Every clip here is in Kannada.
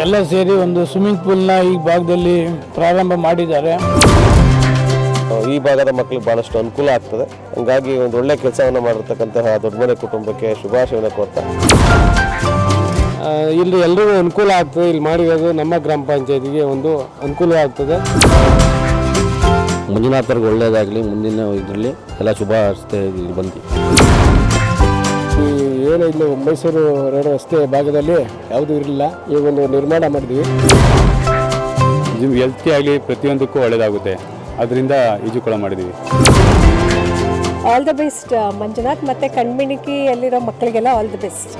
ಎಲ್ಲ ಸೇರಿ ಒಂದು ಸ್ವಿಮ್ಮಿಂಗ್ ಪೂಲ್ನ ಈ ಭಾಗದಲ್ಲಿ ಪ್ರಾರಂಭ ಮಾಡಿದ್ದಾರೆ. ಈ ಭಾಗದ ಮಕ್ಕಳಿಗೆ ಬಹಳಷ್ಟು ಅನುಕೂಲ ಆಗ್ತದೆ. ಹಂಗಾಗಿ ಒಂದು ಒಳ್ಳೆ ಕೆಲಸವನ್ನು ಮಾಡಿರ್ತಕ್ಕಂತಹ ದೊಡ್ಡಮನೆ ಕುಟುಂಬಕ್ಕೆ ಶುಭಾಶಯವನ್ನು ಕೋರ್ತಾ. ಆ, ಇಲ್ಲಿ ಎಲ್ಲರಿಗೂ ಅನುಕೂಲ ಆಗ್ತದೆ. ಇಲ್ಲಿ ಮಾಡಿರೋದು ನಮ್ಮ ಗ್ರಾಮ ಪಂಚಾಯತಿಗೆ ಒಂದು ಅನುಕೂಲ ಆಗ್ತದೆ. ಮಂಜುನಾಥರ್ಗೆ ಒಳ್ಳೆಯದಾಗಲಿ ಮುಂದಿನ ಇದರಲ್ಲಿ ಎಲ್ಲ ಶುಭ ಇಲ್ಲಿ ಬಂದು. ಏನು ಇಲ್ಲಿ ಮೈಸೂರು ರೋಡ್ ರಸ್ತೆ ಭಾಗದಲ್ಲಿ ಯಾವುದೂ ಇರಲಿಲ್ಲ. ಈ ಒಂದು ನಿರ್ಮಾಣ ಮಾಡಿದ್ವಿ. ಹೆಲ್ತಿ ಆಗಲಿ ಪ್ರತಿಯೊಂದಕ್ಕೂ ಒಳ್ಳೆಯದಾಗುತ್ತೆ ಅದರಿಂದ ಈಜು ಕೂಡ ಮಾಡಿದ್ವಿ. All the best Manjunath. ಮತ್ತು ಕಣ್ಮಿಣಿಕಿಯಲ್ಲಿರೋ ಮಕ್ಕಳಿಗೆಲ್ಲ ಆಲ್ ದ ಬೆಸ್ಟ್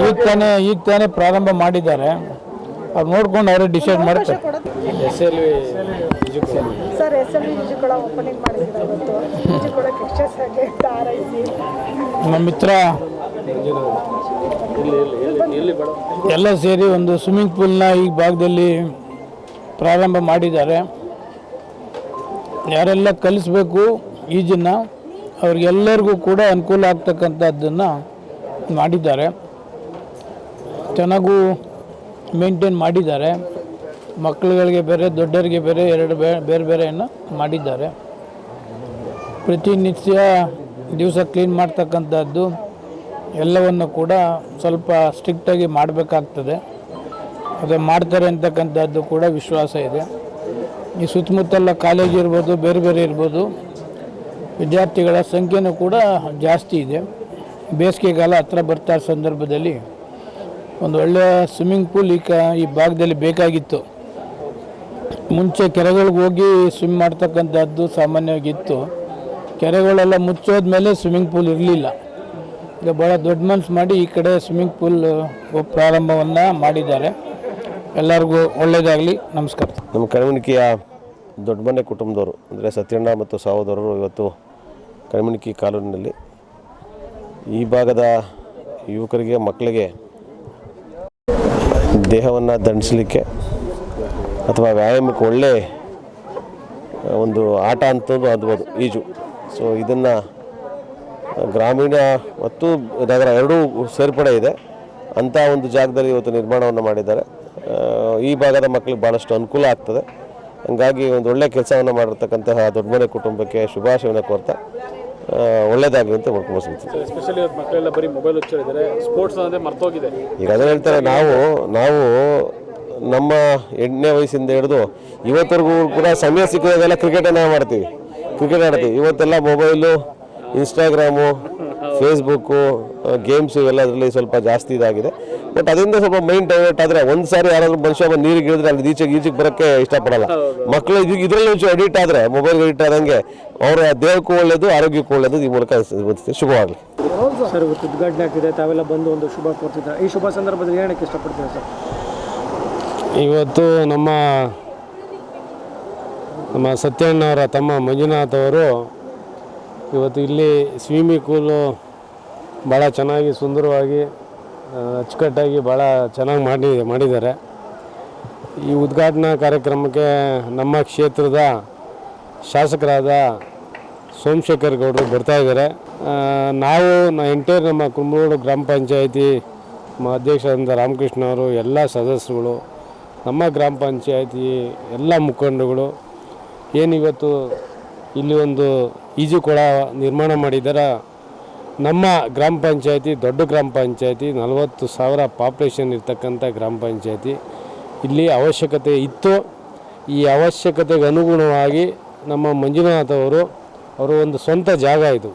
ಈಗ ತಾನೇ ಈಗ ತಾನೇ ಪ್ರಾರಂಭ ಮಾಡಿದ್ದಾರೆ. ಅವ್ರು ನೋಡ್ಕೊಂಡು ಅವರೇ ಡಿಸೈಡ್ ಮಾಡ್ತಾರೆ. ಸರ್ ಎಸ್ ಎಲ್ ಓಪನಿಂಗ್ ಇವತ್ತು ನಮ್ಮ ಮಿತ್ರ ಎಲ್ಲ ಸೇರಿ ಒಂದು ಸ್ವಿಮ್ಮಿಂಗ್ ಪೂಲ್ನ ಈ ಭಾಗದಲ್ಲಿ ಪ್ರಾರಂಭ ಮಾಡಿದ್ದಾರೆ. ಯಾರೆಲ್ಲ ಕಲಿಸ್ಬೇಕು ಈಜನ್ನು ಅವ್ರಿಗೆಲ್ಲರಿಗೂ ಕೂಡ ಅನುಕೂಲ ಆಗ್ತಕ್ಕಂಥದ್ದನ್ನು ಮಾಡಿದ್ದಾರೆ. ಚೆನ್ನಾಗೂ ಮೇಂಟೈನ್ ಮಾಡಿದ್ದಾರೆ. ಮಕ್ಕಳುಗಳಿಗೆ ಬೇರೆ ದೊಡ್ಡವರಿಗೆ ಬೇರೆ, ಎರಡು ಬೇರೆ ಬೇರೆಯನ್ನು ಮಾಡಿದ್ದಾರೆ. ಪ್ರತಿನಿತ್ಯ ದಿವಸ ಕ್ಲೀನ್ ಮಾಡ್ತಕ್ಕಂಥದ್ದು ಎಲ್ಲವನ್ನು ಕೂಡ ಸ್ವಲ್ಪ ಸ್ಟ್ರಿಕ್ಟಾಗಿ ಮಾಡಬೇಕಾಗ್ತದೆ. ಅದು ಮಾಡ್ತಾರೆ ಅಂತಕ್ಕಂಥದ್ದು ಕೂಡ ವಿಶ್ವಾಸ ಇದೆ. ಈ ಸುತ್ತಮುತ್ತಲ ಕಾಲೇಜ್ ಇರ್ಬೋದು, ಬೇರೆ ಬೇರೆ ಇರ್ಬೋದು ವಿದ್ಯಾರ್ಥಿಗಳ ಸಂಖ್ಯೆನೂ ಕೂಡ ಜಾಸ್ತಿ ಇದೆ. ಬೇಸಿಗೆಗಾಲ ಹತ್ರ ಬರ್ತಾ ಸಂದರ್ಭದಲ್ಲಿ ಒಂದು ಒಳ್ಳೆಯ ಸ್ವಿಮ್ಮಿಂಗ್ ಪೂಲ್ ಈಗ ಈ ಭಾಗದಲ್ಲಿ ಬೇಕಾಗಿತ್ತು. ಮುಂಚೆ ಕೆರೆಗಳಿಗೆ ಹೋಗಿ ಸ್ವಿಮ್ ಮಾಡ್ತಕ್ಕಂಥದ್ದು ಸಾಮಾನ್ಯವಾಗಿತ್ತು. ಕೆರೆಗಳೆಲ್ಲ ಮುಚ್ಚೋದ ಮೇಲೆ ಸ್ವಿಮ್ಮಿಂಗ್ ಪೂಲ್ ಇರಲಿಲ್ಲ. ಈಗ ಭಾಳ ದೊಡ್ಡ ಮನ್ಸು ಮಾಡಿ ಈ ಕಡೆ ಸ್ವಿಮ್ಮಿಂಗ್ ಪೂಲ್ ಪ್ರಾರಂಭವನ್ನು ಮಾಡಿದ್ದಾರೆ. ಎಲ್ಲರಿಗೂ ಒಳ್ಳೆಯದಾಗಲಿ ನಮಸ್ಕಾರ. ನಮ್ಮ ಕಣವಣಿಕೆಯ ದೊಡ್ಡ ಮನೆ ಕುಟುಂಬದವರು, ಅಂದರೆ ಸತ್ಯಣ್ಣ ಮತ್ತು ಸಹೋದರರು ಇವತ್ತು ಕಣಿಮಣಿಕಿ ಕಾಲೋನಿನಲ್ಲಿ ಈ ಭಾಗದ ಯುವಕರಿಗೆ, ಮಕ್ಕಳಿಗೆ ದೇಹವನ್ನು ದಂಡಿಸಲಿಕ್ಕೆ ಅಥವಾ ವ್ಯಾಯಾಮಕ್ಕೆ ಒಳ್ಳೆ ಒಂದು ಆಟ ಅಂತಂದು ಅದ್ಬೋದು ಈಜು. ಸೊ ಇದನ್ನು ಗ್ರಾಮೀಣ ಮತ್ತು ನಗರ ಎರಡೂ ಸೇರ್ಪಡೆ ಇದೆ. ಅಂಥ ಒಂದು ಜಾಗದಲ್ಲಿ ಇವತ್ತು ನಿರ್ಮಾಣವನ್ನು ಮಾಡಿದ್ದಾರೆ. ಈ ಭಾಗದ ಮಕ್ಕಳಿಗೆ ಭಾಳಷ್ಟು ಅನುಕೂಲ ಆಗ್ತದೆ. ಹಂಗಾಗಿ ಒಂದು ಒಳ್ಳೆಯ ಕೆಲಸವನ್ನು ಮಾಡಿರ್ತಕ್ಕಂತಹ ದೊಡ್ಡ ಮನೆ ಕುಟುಂಬಕ್ಕೆ ಶುಭಾಶಯವನ್ನು ಕೋರ್ತಾ ಆ, ಒಳ್ಳೆಯದಾಗಲಿ ಅಂತ ಮಾಡ್ಕೊಂಡು ಎಸ್ಪೆಷಲಿ ಮಕ್ಕಳೆಲ್ಲ ಬರೀ ಮೊಬೈಲ್ ಹುಚ್ಚಿದ್ದಾರೆ ಸ್ಪೋರ್ಟ್ಸ್ ಅಂದರೆ ಮರ್ತೋಗಿದೆ. ಈಗ ಅದೇ ಹೇಳ್ತಾರೆ ನಾವು ನಾವು ನಮ್ಮ ಎಂಟನೇ ವಯಸ್ಸಿಂದ ಹಿಡಿದು ಇವತ್ತರೆಗೂ ಕೂಡ ಸಮಯ ಸಿಕ್ಕಿದಾಗೆಲ್ಲ ಕ್ರಿಕೆಟನ್ನು ಮಾಡ್ತೀವಿ. ಕ್ರಿಕೆಟ್ ಆಡ್ತೀವಿ. ಇವತ್ತೆಲ್ಲ ಮೊಬೈಲು ಇನ್ಸ್ಟಾಗ್ರಾಮು ಫೇಸ್ಬುಕ್ಕು ಗೇಮ್ಸು ಇವೆಲ್ಲದರಲ್ಲಿ ಸ್ವಲ್ಪ ಜಾಸ್ತಿ ಇದಾಗಿದೆ. ಬಟ್ ಅದರಿಂದ ಸ್ವಲ್ಪ ಮೈಂಡ್ ಡೈವರ್ಟ್ ಆದರೆ ಒಂದು ಸಾರಿ ಯಾರಾದ್ರೂ ಮನುಷ್ಯ ಬಂದು ನೀರಿಗೆ ಇಳಿದ್ರೆ ಅಲ್ಲಿ ಈಚೆಗೆ ಈಚೆಗೆ ಬರೋಕ್ಕೆ ಇಷ್ಟಪಡಲ್ಲ. ಮಕ್ಕಳು ಇದು ಇದರಲ್ಲಿ ಒಂಚೂರು ಎಡಿಟ್ ಆದರೆ ಮೊಬೈಲ್ ಎಡಿಟ್ ಆದಂಗೆ ಅವರ ದೇಹಕ್ಕೂ ಒಳ್ಳೆಯದು ಆರೋಗ್ಯಕ್ಕೂ ಒಳ್ಳೆಯದು ಈ ಮೂಲಕ ಶುಭವಾಗಲಿ ಸರ್ ಇವತ್ತು ಉದ್ಘಾಟನೆ ಆಗ್ತಿದೆ. ತಾವೆಲ್ಲ ಬಂದು ಒಂದು ಶುಭ ಕೋರ್ತಿದ್ದಾರೆ ಈ ಶುಭ ಸಂದರ್ಭದಲ್ಲಿ ಏನಕ್ಕೆ ಇಷ್ಟಪಡ್ತೀರಾ ಸರ್? ಇವತ್ತು ನಮ್ಮ ನಮ್ಮ ಸತ್ಯಣ್ಣವರ ತಮ್ಮ ಮಂಜುನಾಥ್ ಅವರು ಇವತ್ತು ಇಲ್ಲಿ ಸ್ವಿಮ್ಮಿಂಗ್ ಪೂಲು ಭಾಳ ಚೆನ್ನಾಗಿ ಸುಂದರವಾಗಿ ಅಚ್ಚುಕಟ್ಟಾಗಿ ಭಾಳ ಚೆನ್ನಾಗಿ ಮಾಡಿ ಮಾಡಿದ್ದಾರೆ. ಈ ಉದ್ಘಾಟನಾ ಕಾರ್ಯಕ್ರಮಕ್ಕೆ ನಮ್ಮ ಕ್ಷೇತ್ರದ ಶಾಸಕರಾದ ಸೋಮಶೇಖರ್ ಗೌಡರು ಬರ್ತಾ ಇದ್ದಾರೆ. ಆ, ನಾವು ಎಂಟೈರ್ ನಮ್ಮ ಕುಂಬಳೂರು ಗ್ರಾಮ ಪಂಚಾಯಿತಿ ಅಧ್ಯಕ್ಷರಾದಂಥ ರಾಮಕೃಷ್ಣ ಅವರು ಎಲ್ಲ ಸದಸ್ಯರುಗಳು ನಮ್ಮ ಗ್ರಾಮ ಪಂಚಾಯತಿ ಎಲ್ಲ ಮುಖಂಡಗಳು ಏನಿವತ್ತು ಇಲ್ಲಿ ಒಂದು ಈಜುಕೊಳ ನಿರ್ಮಾಣ ಮಾಡಿದ್ದಾರೆ ನಮ್ಮ ಗ್ರಾಮ ಪಂಚಾಯತಿ, ದೊಡ್ಡ ಗ್ರಾಮ ಪಂಚಾಯತಿ, ನಲವತ್ತು ಸಾವಿರ ಪಾಪ್ಯುಲೇಷನ್ ಇರ್ತಕ್ಕಂಥ ಗ್ರಾಮ ಪಂಚಾಯತಿ. ಇಲ್ಲಿ ಅವಶ್ಯಕತೆ ಇತ್ತು. ಈ ಅವಶ್ಯಕತೆಗೆ ಅನುಗುಣವಾಗಿ ನಮ್ಮ ಮಂಜುನಾಥ್ ಅವರು ಅವರು ಒಂದು ಸ್ವಂತ ಜಾಗ ಇದು.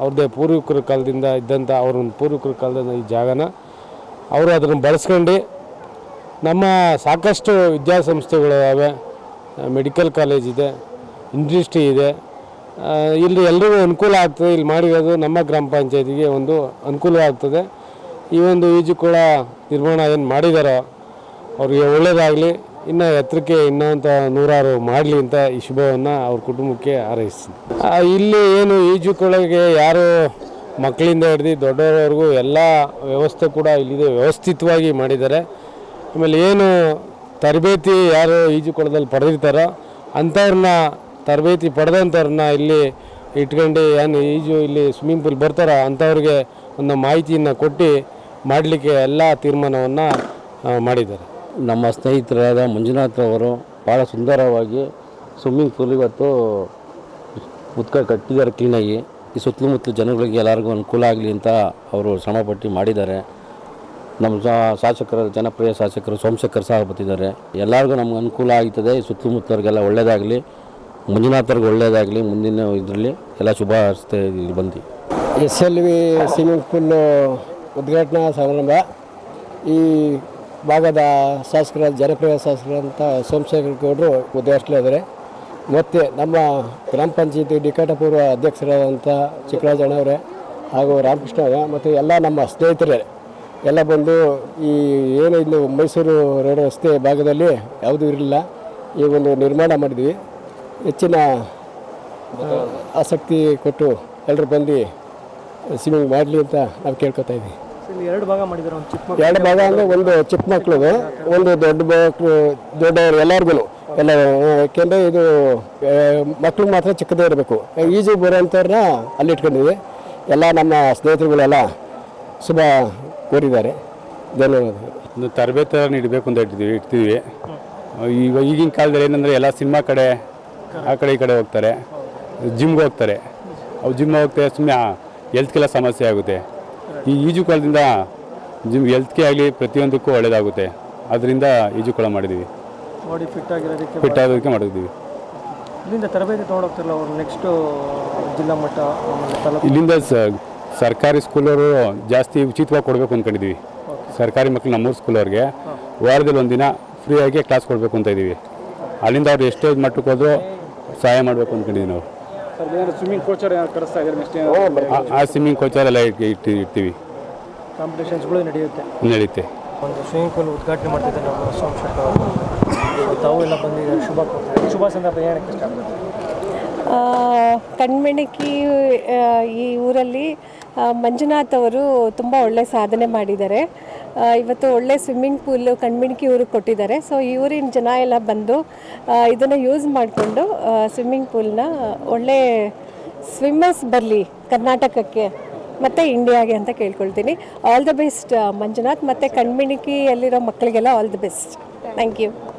ಅವ್ರದ್ದೇ ಪೂರ್ವಿಕರ ಕಾಲದಿಂದ ಇದ್ದಂಥ ಅವ್ರ ಪೂರ್ವಿಕರ ಕಾಲದಿಂದ ಈ ಜಾಗನ ಅವರು ಅದನ್ನು ಬಳಸ್ಕೊಂಡು ನಮ್ಮ ಸಾಕಷ್ಟು ವಿದ್ಯಾಸಂಸ್ಥೆಗಳು ಅವೆ. ಮೆಡಿಕಲ್ ಕಾಲೇಜ್ ಇದೆ, ಇಂಡಸ್ಟ್ರಿ ಇದೆ. ಇಲ್ಲಿ ಎಲ್ರಿಗೂ ಅನುಕೂಲ ಆಗ್ತದೆ ಇಲ್ಲಿ ಮಾಡಿರೋದು ನಮ್ಮ ಗ್ರಾಮ ಪಂಚಾಯತಿಗೆ ಒಂದು ಅನುಕೂಲ ಆಗ್ತದೆ. ಈ ಒಂದು ಈಜು ಈಜುಕೊಳ ನಿರ್ಮಾಣ ಏನು ಮಾಡಿದಾರೋ ಅವ್ರಿಗೆ ಒಳ್ಳೆಯದಾಗಲಿ ಇನ್ನು ಎತ್ತರಕ್ಕೆ ಇನ್ನೊಂಥ ನೂರಾರು ಮಾಡಲಿ ಅಂತ ಈ ಶುಭವನ್ನು ಅವ್ರ ಕುಟುಂಬಕ್ಕೆ ಹಾರೈಸ್ತೀನಿ. ಇಲ್ಲಿ ಏನು ಈಜುಕೊಳಗೆ ಯಾರು ಮಕ್ಕಳಿಂದ ಹಿಡ್ದು ದೊಡ್ಡವರವರೆಗೂ ಎಲ್ಲ ವ್ಯವಸ್ಥೆ ಕೂಡ ಇಲ್ಲಿದೆ, ವ್ಯವಸ್ಥಿತವಾಗಿ ಮಾಡಿದ್ದಾರೆ. ಆಮೇಲೆ ಏನು ತರಬೇತಿ ಯಾರು ಈಜುಕೊಳದಲ್ಲಿ ಪಡೆದಿರ್ತಾರೋ ಅಂಥವ್ರನ್ನ ತರಬೇತಿ ಪಡೆದಂಥವ್ರನ್ನ ಇಲ್ಲಿ ಇಟ್ಕೊಂಡು ಏನು ಈಜು ಇಲ್ಲಿ ಸ್ವಿಮ್ಮಿಂಗ್ ಪೂಲ್ ಬರ್ತಾರ ಅಂಥವ್ರಿಗೆ ಒಂದು ಮಾಹಿತಿಯನ್ನು ಕೊಟ್ಟು ಮಾಡಲಿಕ್ಕೆ ಎಲ್ಲ ತೀರ್ಮಾನವನ್ನು ಮಾಡಿದ್ದಾರೆ. ನಮ್ಮ ಸ್ನೇಹಿತರಾದ ಮಂಜುನಾಥ್ ಅವರು ಭಾಳ ಸುಂದರವಾಗಿ ಸ್ವಿಮ್ಮಿಂಗ್ ಪೂಲ್ ಇವತ್ತು ಉತ್ಕ ಕಟ್ಟಿದ್ದಾರೆ ಕ್ಲೀನಾಗಿ. ಈ ಸುತ್ತಮುತ್ತಲು ಜನಗಳಿಗೆ ಎಲ್ಲರಿಗೂ ಅನುಕೂಲ ಆಗಲಿ ಅಂತ ಅವರು ಶ್ರಮಪಟ್ಟು ಮಾಡಿದ್ದಾರೆ. ನಮ್ಮ ಶಾಸಕರ, ಜನಪ್ರಿಯ ಶಾಸಕರು ಸೋಮಶೇಖರ್ ಸಹ ಬರ್ತಿದ್ದಾರೆ. ಎಲ್ಲರಿಗೂ ನಮ್ಗೆ ಅನುಕೂಲ ಆಗ್ತದೆ. ಈ ಸುತ್ತಮುತ್ತಲಿಗೆಲ್ಲ ಒಳ್ಳೆಯದಾಗಲಿ ಮಂಜುನಾಥವ್ರಿಗೆ ಒಳ್ಳೆಯದಾಗಲಿ ಮುಂದಿನ ಇದರಲ್ಲಿ ಎಲ್ಲ ಶುಭ ಹಾರೈಸ್ತಾ ಇಲ್ಲಿ ಬಂದು S L V swimming pool ಉದ್ಘಾಟನಾ ಸಮಾರಂಭ. ಈ ಭಾಗದ ಶಾಸಕರ ಜನಪ್ರಿಯ ಶಾಸಕರಂತ ಸೋಮಶೇಖರ್ ಗೌಡರು ಉದ್ಘಾಟಿಸಿದ್ದಾರೆ ಮತ್ತು ನಮ್ಮ ಗ್ರಾಮ ಪಂಚಾಯತಿ ನಿಕಟಪೂರ್ವ ಅಧ್ಯಕ್ಷರಾದಂಥ ಚಿಕ್ಕರಾಜಣ್ಣವರೇ ಹಾಗೂ ರಾಮಕೃಷ್ಣ ಅವರೇ ಮತ್ತು ಎಲ್ಲ ನಮ್ಮ ಸ್ನೇಹಿತರೇ, ಎಲ್ಲ ಬಂದು ಈ ಏನು ಇಲ್ಲಿ ಮೈಸೂರು ರೋಡ್ ರಸ್ತೆ ಭಾಗದಲ್ಲಿ ಯಾವುದೂ ಇರಲಿಲ್ಲ, ಈ ಒಂದು ನಿರ್ಮಾಣ ಮಾಡಿದ್ವಿ. ಹೆಚ್ಚಿನ ಆಸಕ್ತಿ ಕೊಟ್ಟು ಎಲ್ಲರೂ ಬಂದು ಸ್ವಿಮ್ಮಿಂಗ್ ಮಾಡಲಿ ಅಂತ ನಾವು ಕೇಳ್ಕೊತಾ ಇದ್ದೀವಿ ಎರಡು ಭಾಗ ಮಾಡಿದ್ದಾರೆ ಒಂದು ಚಿಕ್ಕ ಮಕ್ಕಳು ಎರಡು ಭಾಗ ಅಂದರೆ ಒಂದು ಚಿಕ್ಕ ಮಕ್ಕಳು ಒಂದು ದೊಡ್ಡ ಮಕ್ಕಳು ದೊಡ್ಡವರು ಎಲ್ಲರಿಗೂ ಎಲ್ಲ ಯಾಕೆಂದರೆ ಇದು ಮಕ್ಳಿಗೆ ಮಾತ್ರ ಚಿಕ್ಕದೇ ಇರಬೇಕು. ಈಜು ಬರೋಂಥವ್ರನ್ನ ಅಲ್ಲಿ ಇಟ್ಕೊಂಡಿದ್ವಿ. ಎಲ್ಲ ನಮ್ಮ ಸ್ನೇಹಿತರುಗಳೆಲ್ಲ ಶುಭ ಕೋರಿದ್ದಾರೆ. ಧನ್ಯವಾದಗಳು. ಒಂದು ತರಬೇತಿ ಇಡಬೇಕು ಅಂತ ಇಟ್ಟಿದ್ದೀವಿ ಇಡ್ತೀವಿ ಈಗ ಈಗಿನ ಕಾಲದಲ್ಲಿ ಏನಂದರೆ ಎಲ್ಲ ಸಿನಿಮಾ ಕಡೆ ಆ ಕಡೆ ಈ ಕಡೆ ಹೋಗ್ತಾರೆ. ಜಿಮ್ಗೆ ಹೋಗ್ತಾರೆ. ಅವು ಜಿಮ್ ಹೋಗ್ತಾರೆ ಸುಮ್ಮನೆ ಹೆಲ್ತ್ಗೆಲ್ಲ ಸಮಸ್ಯೆ ಆಗುತ್ತೆ. ಈ ಈಜುಕೊಳದಿಂದ ಜಿಮ್ ಹೆಲ್ತ್ಗೆ ಆಗಲಿ ಪ್ರತಿಯೊಂದಕ್ಕೂ ಒಳ್ಳೆಯದಾಗುತ್ತೆ ಅದರಿಂದ ಈಜುಕೊಳ ಮಾಡಿದ್ದೀವಿ. ಬಾಡಿ ಫಿಟ್ ಆಗಿರೋದಕ್ಕೆ ಫಿಟ್ ಆಗೋದಕ್ಕೆ ಮಾಡಿದ್ದೀವಿ. ಇಲ್ಲಿಂದ ತರಬೇತಿ ತೊಗೊಂಡೋಗ್ತಿರಲ್ಲ ಅವರು ನೆಕ್ಸ್ಟು ಜಿಲ್ಲಾ ಮಟ್ಟ ತಾಲೂಕು ಇಲ್ಲಿಂದ ಸರ್ಕಾರಿ ಸ್ಕೂಲವರು ಜಾಸ್ತಿ ಉಚಿತವಾಗಿ ಕೊಡಬೇಕು ಅಂದ್ಕೊಂಡಿದ್ದೀವಿ ಸರ್ಕಾರಿ ಮಕ್ಕಳು ನಮ್ಮೂರು ಸ್ಕೂಲವ್ರಿಗೆ ವಾರದಲ್ಲಿ ಒಂದಿನ ಫ್ರೀಯಾಗಿ ಕ್ಲಾಸ್ ಕೊಡಬೇಕು ಅಂತ ಇದ್ದೀವಿ. ಅಲ್ಲಿಂದ ಅವ್ರು ಎಷ್ಟೇ ಮಟ್ಟಕ್ಕೆ ಹೋದ್ರೂ ಸಹಾಯ ಮಾಡಬೇಕು ಅಂದ್ಕೊಂಡಿದ್ದೀವಿ ನಾವು. ಸ್ವಿಮ್ಮಿಂಗ್ ಕೋಚರ್ ಕರೆಸ್ತಾ ಇದ್ದಾರೆ ನೆಕ್ಸ್ಟ್ ಆ- ಆ ಸ್ವಿಮ್ಮಿಂಗ್ ಕೋಚರೆಲ್ಲ ಇಟ್ಟು ಇಟ್ಟು ಇರ್ತೀವಿ. ಕಾಂಪಿಟೇಷನ್ಸ್ಗಳು ನಡೆಯುತ್ತೆ. ನಡೆಯುತ್ತೆ ಒಂದು ಸ್ವಿಮ್ಮಿಂಗ್ ಪೂಲ್ ಉದ್ಘಾಟನೆ ಮಾಡ್ತಿದ್ದಾರೆ ನಮ್ಮ ಅವರು. ತಾವು ಎಲ್ಲ ಬಂದಿದ್ದಾರೆ. ಶುಭ ಕೋರ್ತಾರೆ ಶುಭ ಸಂದರ್ಭ ಏನಕ್ಕೆ ಇಷ್ಟ ಆಗುತ್ತೆ ಆ, ಕಣ್ಮೆಣಕಿ ಆ, ಈ ಊರಲ್ಲಿ ಆ, ಮಂಜುನಾಥ್ ಅವರು ತುಂಬ ಒಳ್ಳೆ ಸಾಧನೆ ಮಾಡಿದ್ದಾರೆ. ಇವತ್ತು ಒಳ್ಳೆ ಸ್ವಿಮ್ಮಿಂಗ್ ಪೂಲು ಕಣ್ಮಿಣಿಕಿ ಊರಿಗೆ ಕೊಟ್ಟಿದ್ದಾರೆ. ಸೊ ಈ ಊರಿನ ಜನ ಎಲ್ಲ ಬಂದು ಇದನ್ನು ಯೂಸ್ ಮಾಡಿಕೊಂಡು ಸ್ವಿಮ್ಮಿಂಗ್ ಪೂಲ್ನ ಒಳ್ಳೆ ಸ್ವಿಮ್ಮರ್ಸ್ ಬರಲಿ ಕರ್ನಾಟಕಕ್ಕೆ, ಮತ್ತು ಇಂಡಿಯಾಗೆ ಅಂತ ಕೇಳ್ಕೊಳ್ತೀನಿ. ಆಲ್ ದ ಬೆಸ್ಟ್ ಮಂಜುನಾಥ್, ಮತ್ತು ಕಣ್ಮಿಣಿಕಿಯಲ್ಲಿರೋ ಮಕ್ಕಳಿಗೆಲ್ಲ all the best thank you